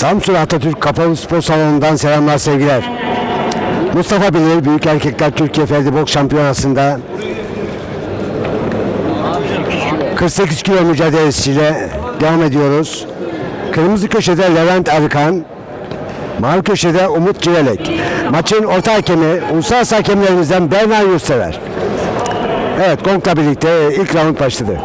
Samsun Atatürk Kapalı Spor Salonu'ndan selamlar sevgiler. Mustafa Bilir Büyük Erkekler Türkiye Ferdi Boks Şampiyonası'nda 48 kilo mücadelesiyle devam ediyoruz. Kırmızı köşede Levent Arıkan, mavi köşede Umut Cirelek. Maçın orta hakemi uluslararası hakemlerimizden Berna Yurtsever. Evet Gong'la birlikte ilk round başladı.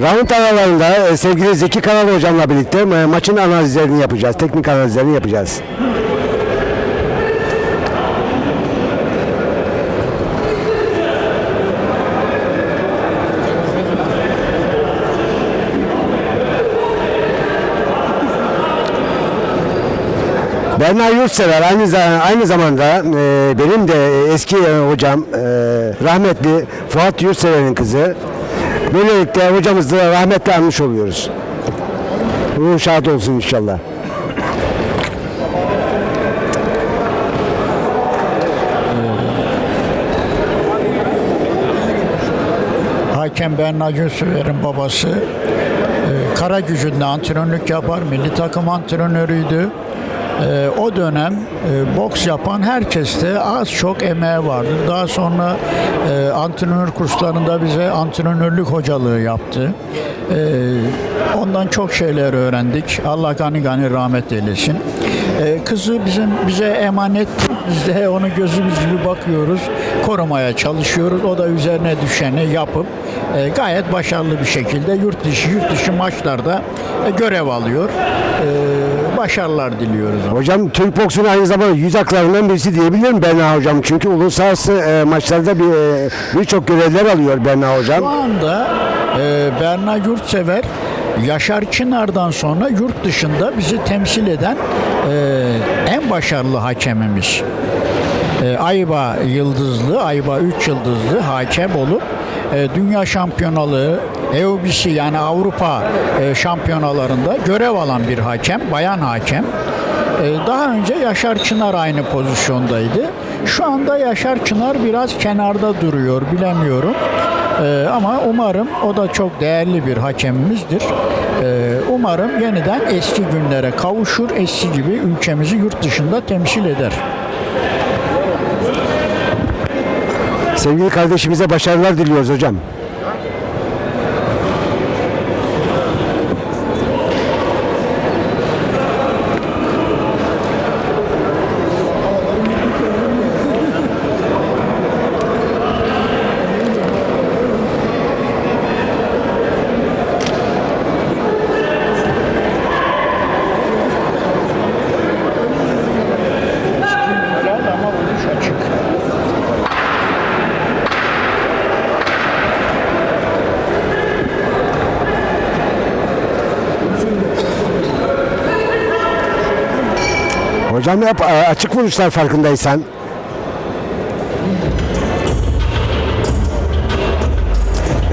Round aralarında e, sevgili Zeki Karal hocamla birlikte e, maçın analizlerini yapacağız. Teknik analizlerini yapacağız. Berna Yurtsever aynı, aynı zamanda e, benim de eski e, hocam e, rahmetli Fuat Yurtsever'in kızı. Böylelikle hocamızı rahmetle anmış oluyoruz. Ruhu şad olsun inşallah. Hakem Berna Gülsüver'in babası e, kara gücünde antrenörlük yapar, milli takım antrenörüydü. E, o dönem e, boks yapan herkeste az çok emeği vardı. Daha sonra e, antrenör kurslarında bize antrenörlük hocalığı yaptı. E, ondan çok şeyler öğrendik. Allah gani gani rahmet eylesin. E, kızı bizim bize emanet. Biz de onu gözümüz gibi bakıyoruz. Korumaya çalışıyoruz. O da üzerine düşeni yapıp e, gayet başarılı bir şekilde yurt dışı yurt dışı maçlarda e, görev alıyor. E, başarılar diliyoruz. Hocam Türk boksunun aynı zamanda yüz haklarından birisi diyebilirim Berna hocam. Çünkü uluslararası e, maçlarda bir e, birçok görevler alıyor Berna hocam. Şu anda e, Berna Yurtsever Yaşar Çınar'dan sonra yurt dışında bizi temsil eden e, en başarılı hakemimiz. E, Ayba Yıldızlı, Ayba 3 Yıldızlı hakem olup e, dünya şampiyonalığı, EUBC yani Avrupa e, şampiyonalarında görev alan bir hakem, bayan hakem. E, Daha önce Yaşar Çınar aynı pozisyondaydı. Şu anda Yaşar Çınar biraz kenarda duruyor, bilemiyorum. E, ama umarım o da çok değerli bir hakemimizdir. E, umarım yeniden eski günlere kavuşur, eski gibi ülkemizi yurt dışında temsil eder. Sevgili kardeşimize başarılar diliyoruz hocam. ama vuruş açık. Hocam hep e, açık vuruşlar farkındaysan.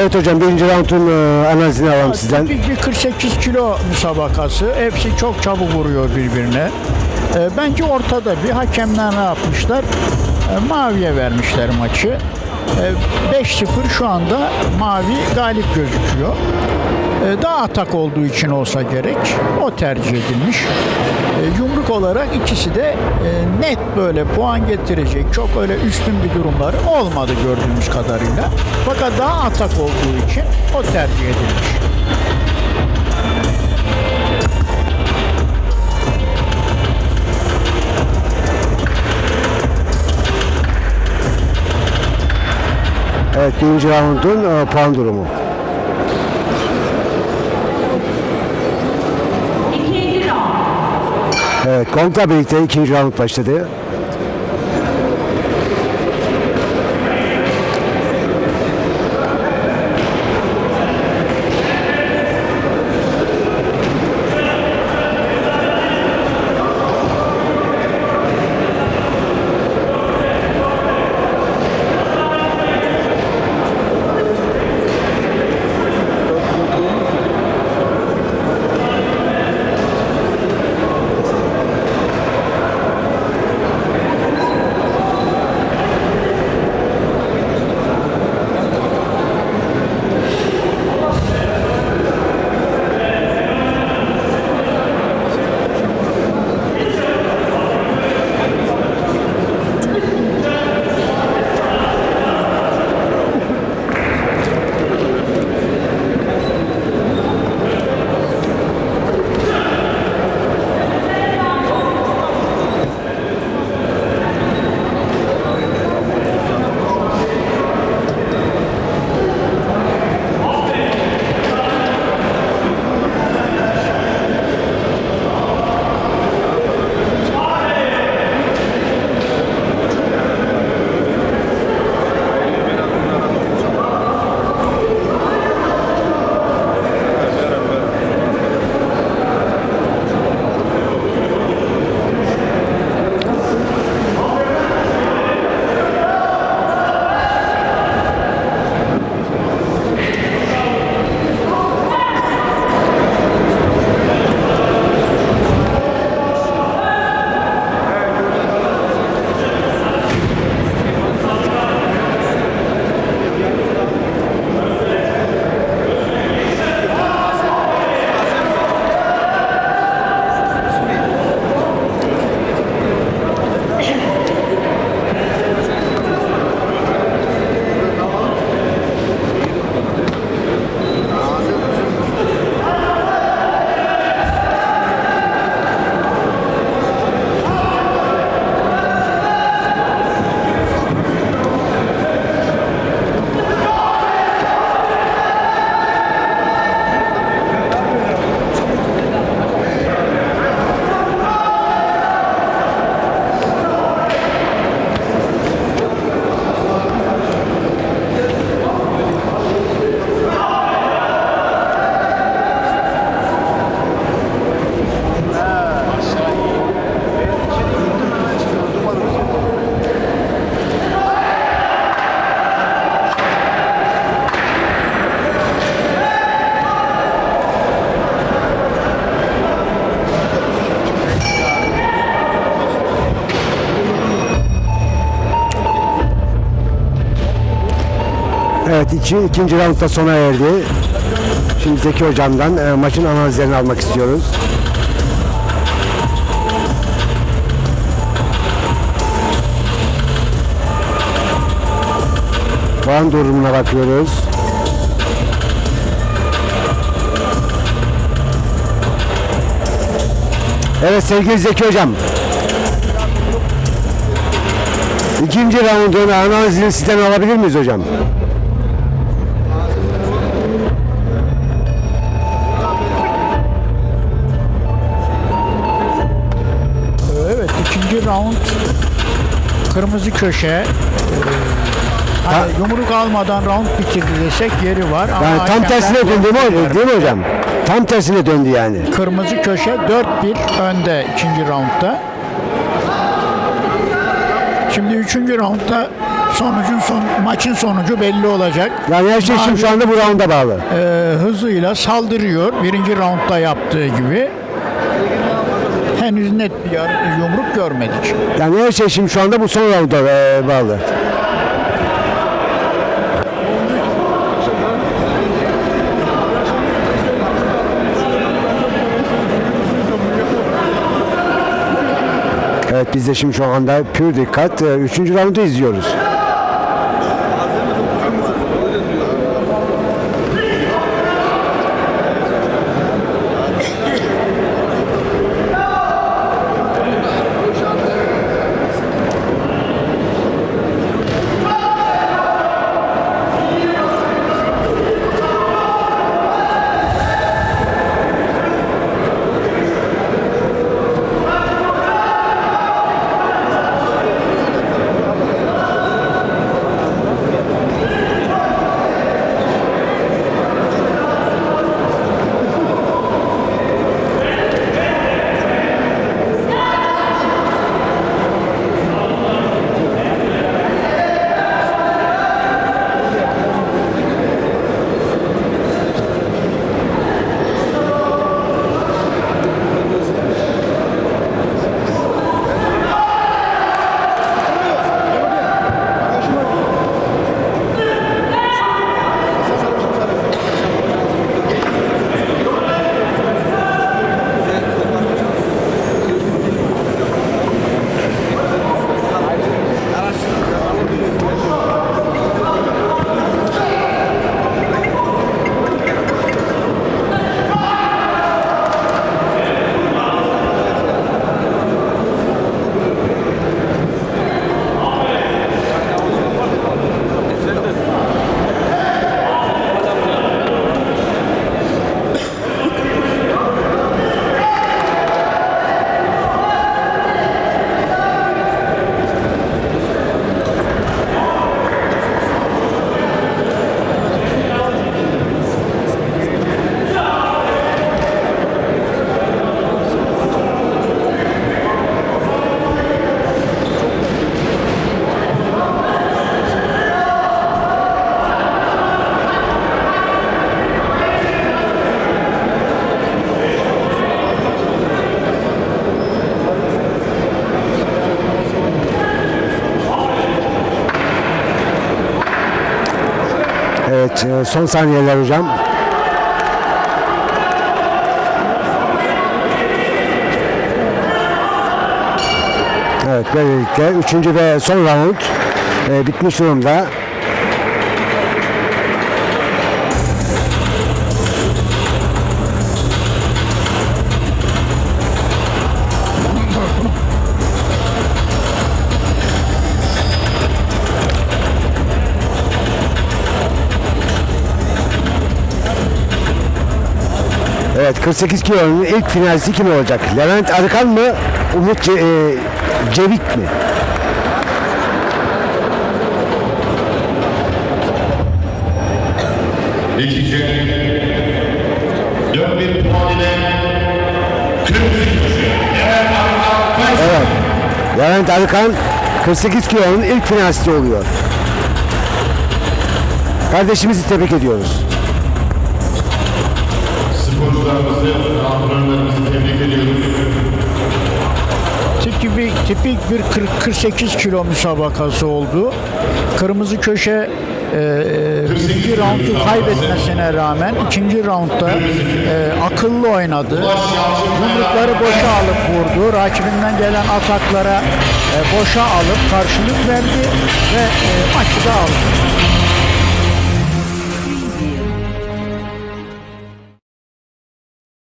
Evet hocam birinci roundun e, analizini alalım sizden. Bir, bir 48 kilo müsabakası. Hepsi çok çabuk vuruyor birbirine. E, bence ortada bir hakemler ne yapmışlar? E, maviye vermişler maçı. E, 5-0 şu anda mavi galip gözüküyor. E, daha atak olduğu için olsa gerek. O tercih edilmiş. E, yumruk olarak ikisi de e, net böyle puan getirecek çok öyle üstün bir durumları olmadı gördüğümüz kadarıyla. Fakat daha atak olduğu için o tercih edilmiş. Evet birinci roundun e, puan durumu. İkinci round. Evet Gong'la birlikte ikinci round başladı. Evet iki, ikinci roundda sona erdi. Şimdi Zeki hocamdan e, maçın analizlerini almak istiyoruz. Puan durumuna bakıyoruz. Evet sevgili Zeki hocam. İkinci roundun analizini sizden alabilir miyiz hocam? Round kırmızı köşe. Ee, hani yumruk almadan round bitirdi desek yeri var. Ama Yani tam hakemler tersine döndü değil mi, değil mi hocam? Tam tersine döndü yani. Kırmızı köşe 4-1 önde ikinci roundda. Şimdi üçüncü roundda sonucun son, maçın sonucu belli olacak. Yani her şey şimdi şu anda bu rounda bağlı. Ee, hızıyla saldırıyor birinci roundda yaptığı gibi. Net bir yumruk görmedik. Yani her şey şimdi şu anda bu son rounda e, bağlı. Evet biz de şimdi şu anda pür dikkat 3. roundu izliyoruz. Evet e, son saniyeler hocam. Evet böylelikle üçüncü ve son round e, bitmiş durumda. Evet 48 kilonun ilk finalisi kim olacak? Levent Arıkan mı? Umut Ce- e, Cevik mi? Dört bir puan ile kırmızı köşe. Evet Arkan Evet. Levent Arıkan 48 kilonun ilk finalisti oluyor. Kardeşimizi tebrik ediyoruz. Sporcularımızı, antrenörlerimizi tebrik ediyoruz. Tipik, tipik bir 40 48 kilo müsabakası oldu. Kırmızı köşe e, birinci roundu kaybetmesine rağmen ikinci roundda e, akıllı oynadı. Yumrukları boşa alıp vurdu. Rakibinden gelen ataklara e, boşa alıp karşılık verdi ve e, maçı da aldı.